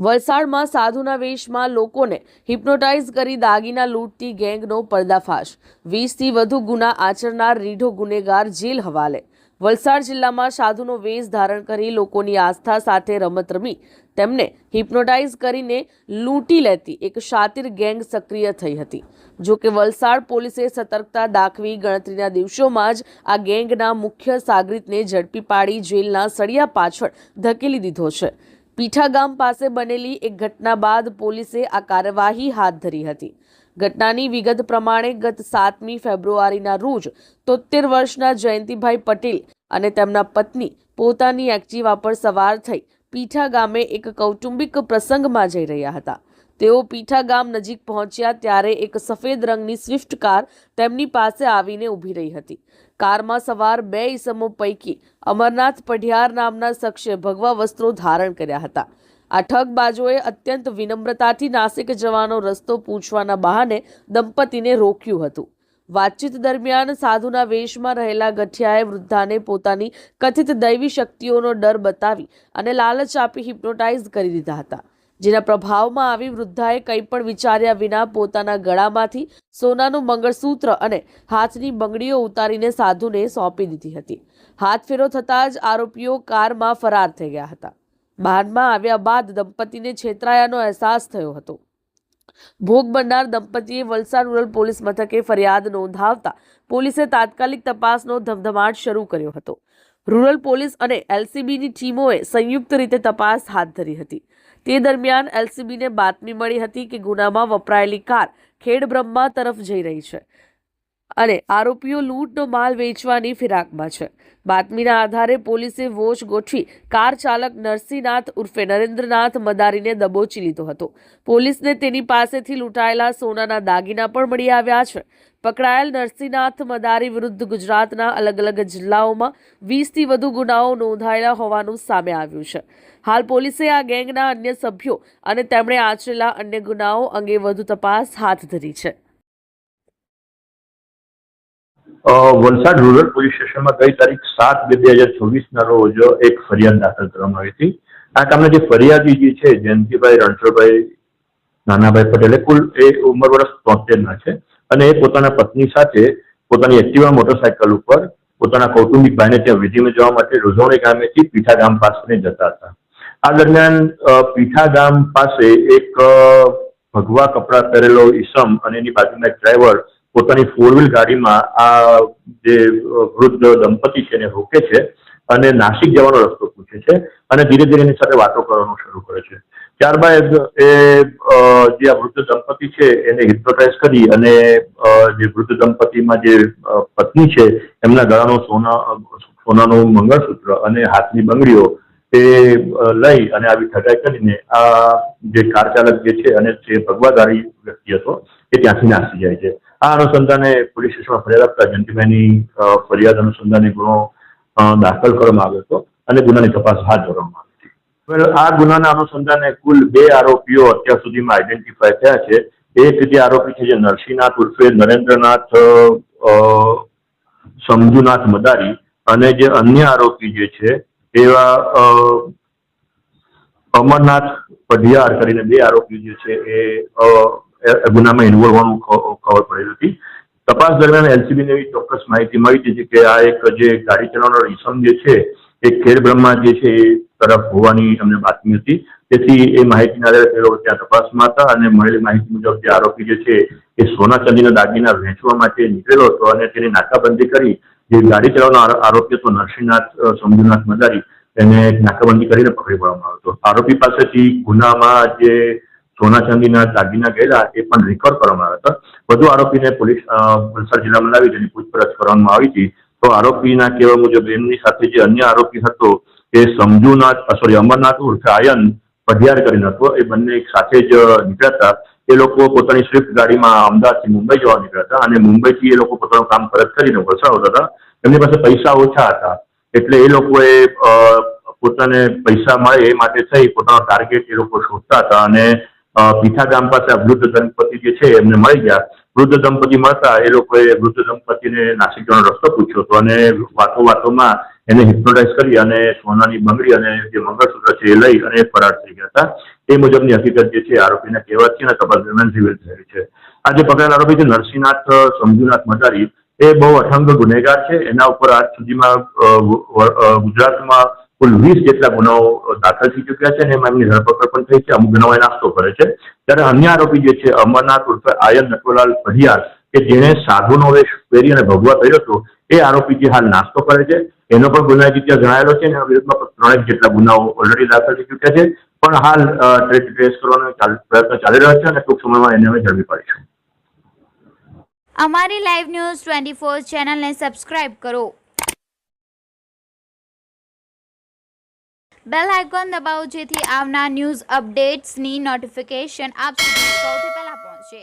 વલસાડમાં સાધુના વેશમાં લોકોને હિપ્નોટાઇઝ કરી દાગીના લૂંટતી ગેંગનો પર્દાફાશ. વીસથી વધુ ગુના આચરનાર રીઢો ગુનેગાર જેલ હવાલે. વલસાડ જિલ્લામાં સાધુનો વેશ ધારણ કરી લોકોની આસ્થા સાથે રમત રમી તેમને હિપ્નોટાઇઝ કરીને લૂંટી લેતી એક શાતિર ગેંગ સક્રિય થઈ હતી. જો કે વલસાડ પોલીસે સતર્કતા દાખવી ગણતરીના દિવસોમાં જ આ ગેંગના મુખ્ય સાગરીતને ઝડપી પાડી જેલના સળિયા પાછળ ધકેલી દીધો છે. પીઠા ગામ પાસે બનેલી એક ઘટના બાદ પોલીસે આ કાર્યવાહી હાથ ધરી હતી. ઘટનાની વિગત પ્રમાણે ગત સાતમી ફેબ્રુઆરીના રોજ તોતેર વર્ષના જયંતિભાઈ પટેલ અને તેમના પત્ની પોતાની એક્ટિવા પર સવાર થઈ પીઠા ગામે એક કૌટુંબિક પ્રસંગમાં જઈ રહ્યા હતા. તેઓ પીઠા ગામ નજીક પહોંચ્યા ત્યારે એક સફેદ રંગની સ્વિફ્ટ કાર તેમની પાસે આવીને ઊભી રહી હતી. કારમાં સવાર બે ઈસમો પૈકી અમરનાથ પઢિયાર નામના શખ્સે ભગવા વસ્ત્રો ધારણ કર્યા હતા. આ ઠગબાજોએ અત્યંત વિનમ્રતાથી નાસિક જવાનો રસ્તો પૂછવાના બહાને દંપતીને રોક્યું હતું. વાતચીત દરમિયાન સાધુના વેશમાં રહેલા ગઠિયાએ વૃદ્ધાને પોતાની કથિત દૈવી શક્તિઓનો ડર બતાવી અને લાલચ આપી હિપ્નોટાઇઝ કરી દીધા હતા. જેના પ્રભાવમાં આવી વૃદ્ધાએ કંઈ પણ વિચાર્યા વિના પોતાના ગળામાંથી સોનાનું મંગળસૂત્ર અને હાથની બંગડીઓ ઉતારીને સાધુને સોંપી દીધી હતી. હાથ ફેરો થતાં જ આરોપીઓ કારમાં ફરાર થઈ ગયા હતા. બહારમાં આવ્યા બાદ દંપતીને છેતરાયાનો અહેસાસ થયો હતો. ભોગ બનનાર દંપતીએ વલસાડ રૂરલ પોલીસ મથકે ફરિયાદ નોંધાવતા પોલીસે તાત્કાલિક તપાસનો ધમધમાટ શરૂ કર્યો હતો. રૂરલ પોલીસ અને એલસીબીની ટીમોએ સંયુક્ત રીતે તપાસ હાથ ધરી હતી. તે દરમિયાન એલસીબીને બાતમી મળી હતી કે ગુનામાં વપરાયેલી કાર ખેડબ્રહ્મા તરફ જઈ રહી છે અને આરોપીઓ લૂંટનો માલ વેચવાની ફિરાકમાં છે. બાતમીના આધારે પોલીસે વોચ ગોઠવી કાર ચાલક નરસિંહનાથ ઉર્ફે નરેન્દ્રનાથ મદારીને દબોચી લીધો હતો. પોલીસને તેની પાસેથી લૂંટાયેલા સોનાના દાગીના પણ મળી આવ્યા છે. પકડાયેલ નરસિંહનાથ મદારી વિરુદ્ધ ગુજરાતના અલગ અલગ જિલ્લાઓમાં વીસથી વધુ ગુનાઓ નોંધાયેલા હોવાનું સામે આવ્યું છે. હાલ પોલીસે આ ગેંગના અન્ય સભ્યો અને તેમણે આચરેલા અન્ય ગુનાઓ અંગે વધુ તપાસ હાથ ધરી છે. વલસાડ રૂરલ પોલીસ સ્ટેશનમાં ગઈ તારીખ સાત બે હજાર ચોવીસના રોજ એક ફરિયાદ દાખલ કરવામાં આવી હતી. આ કામના જે ફરિયાદી જે છે, જયંતિભાઈ રણછોડભાઈ, નાનાભાઈ પટેલે, કુલ એ ઉંમર વર્ષ તોતેરના છે. અને એ પોતાના પત્ની સાથે પોતાની એક્ટિવા મોટરસાયકલ ઉપર પોતાના કૌટુંબિક ભાઈને ત્યાં વિધિમાં જવા માટે રોઝવણી ગામેથી પીઠા ગામ પાસે જતા હતા. આ દરમિયાન પીઠા ગામ પાસે એક ભગવા કપડાં પહેરેલો ઈસમ અને એની બાજુના એક ડ્રાઈવર પોતાની ફોર વ્હીલ ગાડીમાં આ જે વૃદ્ધ દંપતી છે એને રોકે છે અને નાસિક જવાનો રસ્તો પૂછે છે અને ધીરે ધીરે એની સાથે વાતો કરવાનું શરૂ કરે છે. ત્યારબાદ, એ જે આ વૃદ્ધ દંપતી છે, એને હિપ્નોટાઇઝ કરી અને જે વૃદ્ધ દંપતીમાં જે પત્ની છે, એમના ગળાનો સોના, સોનાનું મંગળસૂત્ર અને હાથની બંગડીઓ, એ લઈ અને આવી ઠગાઈ કરીને આ જે કાર ચાલક જે છે અને જે ભગવાધારી વ્યક્તિ હતો, એ ત્યાંથી નાસી જાય છે. આ અનુસંધાને પોલીસ સ્ટેશનમાં ફરિયાદ આપતા જયંતિભાઈની ફરિયાદ અનુસંધાને ગુનો દાખલ કરવામાં આવ્યો હતો અને ગુનાની તપાસ હાથ ધરવામાં આવી. આ ગુનાના અનુસંધાને કુલ બે આરોપીઓ અત્યાર સુધીમાં આઈડેન્ટિફાય થયા છે. એક જે આરોપી છે જે નરસિંહનાથ ઉર્ફે નરેન્દ્રનાથ સમજુનાથ મદારી અને જે અન્ય આરોપી જે છે એવા અમરનાથ પઢિયાર કરીને બે આરોપી જે છે એ ગુનામાં ઇન્વોલ્વ હોવાનું ખબર પડેલી હતી. તપાસ દરમિયાન એલસીબીને એવી ચોક્કસ માહિતી મળી હતી કે આ એક જે ગાડી ચલાવનાર ઈસમ જે છે, એ ખેડ બ્રહ્મા જે છે એ તરફ હોવાની અમને બાતમી હતી. તેથી એ માહિતીના આધારે ત્યાં તપાસમાં હતા અને મળેલી માહિતી મુજબ જે આરોપી જે છે એ સોના ચાંદીના દાગીના વેચવા માટે નીકળેલો હતો અને તેની નાકાબંધી કરી જે ગાડી ચલાવનાર આરોપી હતો નરસિંહનાથ સમુદ્રનાથ મદારી, તેને નાકાબંધી કરીને પકડી પાડવામાં આવ્યો હતો. આરોપી પાસેથી ગુનામાં જે સોના ચાંદીના દાગીના ગયેલા એ પણ રિકવર કરવામાં આવ્યા હતા. વધુ આરોપીને પોલીસ વલસાડ જિલ્લામાં લાવી તેની પૂછપરછ કરવામાં આવી હતી. તો આરોપીના કહેવા મુજબ એમની સાથે જે અન્ય આરોપી હતો એ સમજુનાથ સોરી અમરનાથ ઉર્ફે આયન પઢિયાર કરીને હતો. એ બંને એક સાથે જ નીકળ્યા હતા. એ લોકો પોતાની સ્વિફ્ટ ગાડીમાં અમદાવાદથી મુંબઈ જવા નીકળ્યા હતા અને મુંબઈથી એ લોકો પોતાનું કામ પરત કરીને વલસાડ આવતા હતા. એમની પાસે પૈસા ઓછા હતા. એટલે એ લોકોએ પોતાને પૈસા મળે એ માટે થઈ પોતાનો ટાર્ગેટ એ લોકો શોધતા હતા અને પીઠા ગામ પાસે આ વૃદ્ધ દંપતી જે છે એમને મળી ગયા. વૃદ્ધ દંપતી મળતા એ લોકોએ વૃદ્ધ દંપતીને નાસિક જવાનો રસ્તો પૂછ્યો હતો અને વાતો વાતોમાં એને હિપ્નોટાઇઝ કરી અને સોનાની બંગડી અને જે મંગળસૂત્ર છે એ લઈ અને ફરાર થઈ ગયા હતા. એ મુજબની હકીકત જે છે આરોપીના કહેવાત છે અને તપાસ દરમિયાન રિવીલ થયેલ છે. આ જે પકડાયેલ આરોપી છે, નરસિંહનાથ સમજુનાથ મટારી એ બહુ અઠંગ ગુનેગાર છે. એના ઉપર આજ સુધીમાં ગુજરાતમાં કુલ વીસ જેટલા ગુનાઓ દાખલ થઈ ચૂક્યા છે અને એમાં એમની ધરપકડ પણ થઈ છે. અમુક ગુનાઓ નાસ્તો કરે છે. ત્યારે અન્ય આરોપી જે છે, અમરનાથ ઉર્ફે આયન નટવલાલ પઢિયાર કે જેણે સાધુનો વેશ પહેરી અને ભગવા પહેર્યો હતો એ આરોપી જે હાલ નાસ્તો કરે છે, એનો પણ ગુનાહિત ઇતિહાસ જણાયેલો છે, એના વિરુદ્ધમાં ત્રણેક જેટલા ગુનાઓ ઓલરેડી દાખલ થઈ ચૂક્યા છે, પણ હાલ ટ્રેસ કરવાનો પ્રયત્ન ચાલી રહ્યો છે અને ટૂંક સમયમાં એને અમે ઝડપી પાડીશું. અમારી લાઈવ ન્યૂઝ ટ્વેન્ટી ફોર ચેનલને સબસ્ક્રાઇબ કરો. બેલ આઇકોન દબાવો જેથી આવનાર ન્યૂઝ અપડેટ્સની નોટિફિકેશન આપ સુધી સૌથી પહેલા પહોંચે.